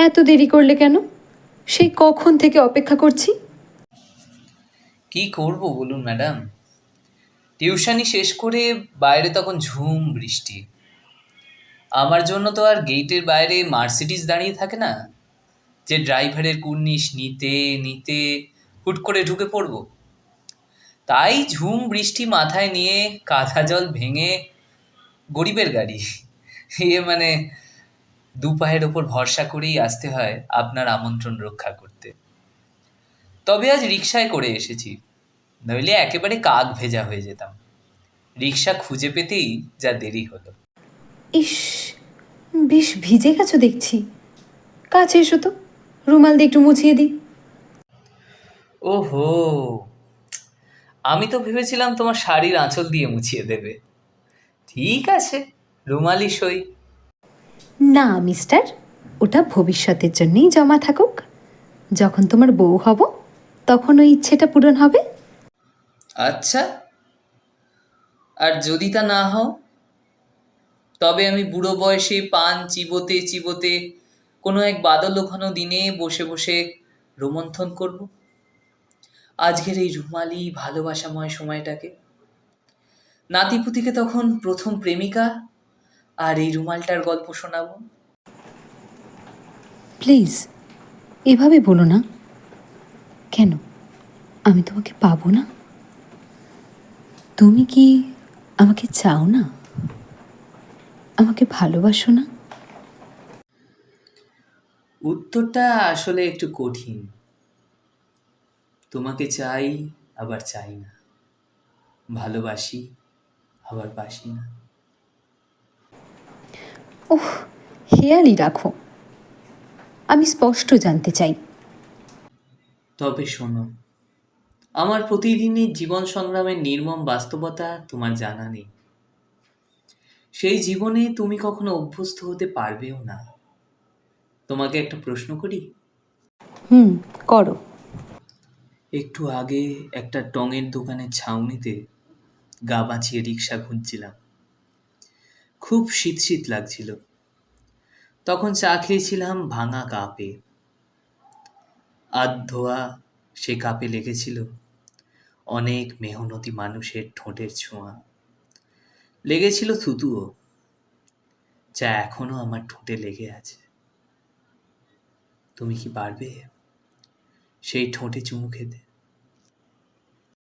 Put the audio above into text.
এত দেরি করলে কেন? সেই কখন থেকে অপেক্ষা করছি? কি করব বলুন, ম্যাডাম? টিউশনি শেষ করে বাইরে তখন ঝুম বৃষ্টি। আমার জন্য তো আর গেটের বাইরে মার্সিডিজ দাঁড়িয়ে থাকে না। যে ড্রাইভারের কুর্নিশ, নিতে নিতে হুট করে ঢুকে পড়ব। তাই ঝুম বৃষ্টি মাথায় নিয়ে কাঁথা জল ভেঙে গরিবের গাড়ি। ইয়ে মানে দু পায়ের ওপর ভরসা করেই আসতে হয় আপনার আমন্ত্রণ রক্ষা করতে। তবে আজ রিক্সায় করে এসেছি। নইলে একেবারে কাক ভেজা হয়ে যেতাম। রিক্সা খুঁজে পেতেই যা দেরি হলো। ইস বেশ ভিজে গেছো দেখছি। কাছে এসো তো রুমাল দিয়ে একটু মুছিয়ে দিই। ওহো আমি তো ভেবেছিলাম তোমার শাড়ির আঁচল দিয়ে মুছিয়ে দেবে। ঠিক আছে রুমালি সই। না, মিস্টার। ওটা ভবিষ্যতের জন্যেই জমা থাকুক। যখন তোমার বউ হব, তখন ওই ইচ্ছেটা পূরণ হবে। আচ্ছা। আর যদি তা না হও, তবে আমি বুড়ো বয়সে পান চিবোতে চিবোতে কোনো এক বাদল ঘন দিনে বসে বসে রোমন্থন করব। আজকের এই রুমালি ভালোবাসাময় সময়টাকে। নাতিপুতিকে তখন প্রথম প্রেমিকা আর এই রুমালটার গল্প শোনাবো? প্লিজ এভাবে বলো না। কেন? আমি তোমাকে পাবো না? তুমি কি আমাকে চাও না? আমাকে ভালোবাসো না? উত্তরটা আসলে একটু কঠিন। তোমাকে চাই আবার চাই না। ভালোবাসি আবার বাসি না। ওহ হেয়ালি রাখো। আমি স্পষ্ট জানতে চাই। তবে শোনো আমার প্রতিদিনই জীবন সংগ্রামের নির্মম বাস্তবতা তোমার জানা নেই। সেই জীবনে তুমি কখনো অভ্যস্ত হতে পারবেও না। তোমাকে একটা প্রশ্ন করি? হুম করো। একটু আগে একটা টঙের দোকানের ছাউনিতে গা বাঁচিয়ে রিক্সা খুঁজছিলাম। খুব শীত শীত লাগছিল। তখন চা খেয়েছিলাম ভাঙা কাপে। আধ ধোয়া সে কাপে লেগেছিল। অনেক মেহনতি মানুষের ঠোঁটের ছোঁয়া। লেগেছিল থুতুও। যা এখনও আমার ঠোঁটে লেগে আছে। তুমি কি পারবে? সেই ঠোঁটে চুমু খেতে।